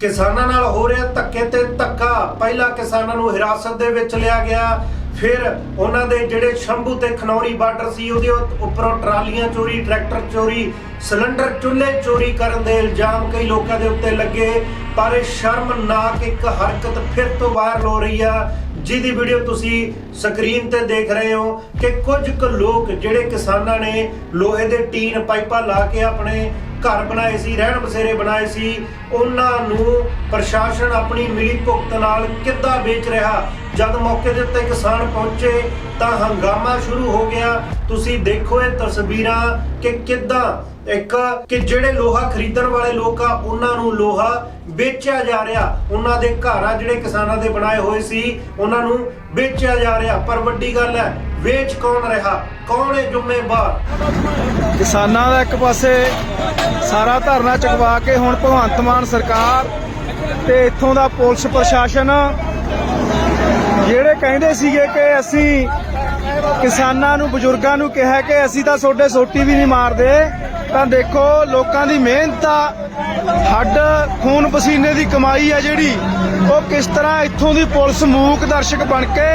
ਕਿਸਾਨਾਂ ਨਾਲ ਹੋ ਰਿਹਾ ਧੱਕੇ ਤੇ ਧੱਕਾ। ਪਹਿਲਾਂ ਕਿਸਾਨਾਂ ਨੂੰ ਹਿਰਾਸਤ ਦੇ ਵਿੱਚ ਲਿਆ ਗਿਆ। ਫਿਰ ਉਹਨਾਂ ਦੇ ਜਿਹੜੇ ਸ਼ੰਭੂ ਤੇ ਖਨੌਰੀ ਬਾਰਡਰ ਸੀ, ਉਹਦੇ ਉੱਪਰੋਂ ਟਰਾਲੀਆਂ ਚੋਰੀ, ਟਰੈਕਟਰ ਚੋਰੀ, ਸਿਲੰਡਰ ਚੁੱਲ੍ਹੇ ਚੋਰੀ ਕਰਨ ਦੇ ਇਲਜ਼ਾਮ ਕਈ ਲੋਕਾਂ ਦੇ ਉੱਤੇ ਲੱਗੇ। ਪਰ ਇਹ ਸ਼ਰਮਨਾਕ ਇੱਕ ਹਰਕਤ ਫਿਰ ਤੋਂ ਵਾਇਰਲ ਹੋ ਰਹੀ ਆ। ਜਿਹਦੀ ਵੀਡੀਓ ਤੁਸੀਂ ਸਕਰੀਨ ਤੇ ਦੇਖ ਰਹੇ ਹੋ ਕਿ ਕੁਝ ਕੁ ਲੋਕ ਜਿਹੜੇ ਕਿਸਾਨਾਂ ਨੇ ਲੋਹੇ ਦੇ ਟੀਨ ਪਾਈਪਾਂ ਲਾ ਕੇ ਆਪਣੇ ਘਰ ਬਣਾਏ ਸੀ, ਰਹਿਣ ਬਸੇਰੇ ਬਣਾਏ ਸੀ, ਉਹਨਾਂ ਨੂੰ ਪ੍ਰਸ਼ਾਸਨ ਆਪਣੀ ਮਿਲੀ ਭੁਗਤ ਨਾਲ ਕਿੱਦਾਂ ਵੇਚ ਰਿਹਾ? ਜਦ ਮੌਕੇ ਦੇ ਉੱਤੇ ਕਿਸਾਨ ਪਹੁੰਚੇ ਤਾਂ ਹੰਗਾਮਾ ਸ਼ੁਰੂ ਹੋ ਗਿਆ। ਤੁਸੀਂ ਦੇਖੋ ਇਹ ਤਸਵੀਰਾਂ ਕਿ ਕਿੱਦਾਂ ਇੱਕ ਕਿ ਜਿਹੜੇ ਲੋਹਾ ਖਰੀਦਣ ਵਾਲੇ ਲੋਕ ਆ, ਉਹਨਾਂ ਨੂੰ ਲੋਹਾ ਵੇਚਿਆ ਜਾ ਰਿਹਾ। ਉਹਨਾਂ ਦੇ ਘਰ ਆ ਜਿਹੜੇ ਕਿਸਾਨਾਂ ਦੇ ਬਣਾਏ ਹੋਏ ਸੀ, ਉਹਨਾਂ ਨੂੰ ਵੇਚਿਆ ਜਾ ਰਿਹਾ। ਪਰ ਵੱਡੀ ਗੱਲ ਹੈ ਵੇਚ ਕੌਣ ਰਿਹਾ? ਕੌਣ ਹੈ ਜ਼ਿੰਮੇਵਾਰ? ਕਿਸਾਨਾਂ ਦਾ ਇੱਕ ਪਾਸੇ ਸਾਰਾ ਧਰਨਾ ਚੁਕਵਾ ਕੇ ਹੁਣ ਭਗਵੰਤ ਮਾਨ ਸਰਕਾਰ ਤੇ ਇੱਥੋਂ ਦਾ ਪੁਲਿਸ ਪ੍ਰਸ਼ਾਸਨ ਜਿਹੜੇ ਕਹਿੰਦੇ ਸੀਗੇ ਕਿ ਅਸੀਂ ਕਿਸਾਨਾਂ ਨੂੰ, ਬਜ਼ੁਰਗਾਂ ਨੂੰ ਕਿਹਾ ਕਿ ਅਸੀਂ ਤਾਂ ਤੁਹਾਡੇ ਸੋਟੀ ਵੀ ਨਹੀਂ ਮਾਰਦੇ। ਤਾਂ ਦੇਖੋ, ਲੋਕਾਂ ਦੀ ਮਿਹਨਤ ਆ। ਹੱਡ, ਖੂਨ ਪਸੀਨੇ ਦੀ ਕਮਾਈ ਆ ਜਿਹੜੀ। ਉਹ ਕਿਸ ਤਰ੍ਹਾਂ ਇੱਥੋਂ ਦੀ ਪੁਲਿਸ ਮੂਕ ਦਰਸ਼ਕ ਬਣ ਕੇ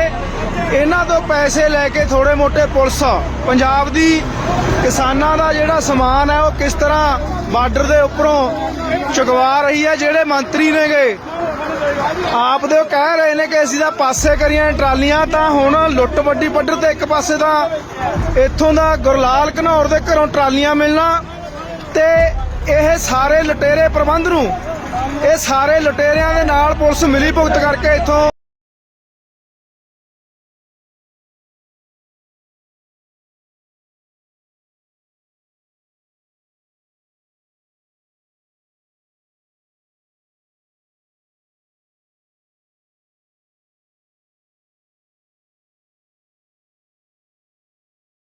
ਇਹਨਾਂ ਤੋਂ ਪੈਸੇ ਲੈ ਕੇ ਥੋੜੇ ਮੋਟੇ ਪੁਲਿਸ, ਪੰਜਾਬ ਦੀ ਕਿਸਾਨਾਂ ਦਾ ਜਿਹੜਾ ਸਮਾਨ ਹੈ ਉਹ ਕਿਸ ਤਰ੍ਹਾਂ ਬਾਰਡਰ ਦੇ ਉੱਪਰੋਂ ਚੁਕਵਾ ਰਹੀ ਹੈ ਜਿਹੜੇ ਮੰਤਰੀ ਨੇਗੇ। ਆਪ ਦੇ ਉਹ ਕਹਿ ਰਹੇ ਨੇ ਕਿ ਅਸੀਂ ਤਾਂ ਪਾਸੇ ਕਰੀਆਂ ਟਰਾਲੀਆਂ, ਤਾਂ ਹੁਣ ਲੁੱਟ ਵੱਡੀ ਪੱਧਰ ਤੇ ਇੱਕ ਪਾਸੇ ਤਾਂ ਇੱਥੋਂ ਦਾ ਗੁਰਲਾਲ ਘਨੌਰ ਦੇ ਘਰੋਂ ਟਰਾਲੀਆਂ ਮਿਲਣਾ ਤੇ ਇਹ ਸਾਰੇ ਲੁਟੇਰੇ ਪ੍ਰਬੰਧ ਨੂੰ, ਇਹ ਸਾਰੇ ਲੁਟੇਰਿਆਂ ਦੇ ਨਾਲ ਪੁਲਿਸ ਮਿਲੀ ਭੁਗਤ ਕਰਕੇ ਇੱਥੋਂ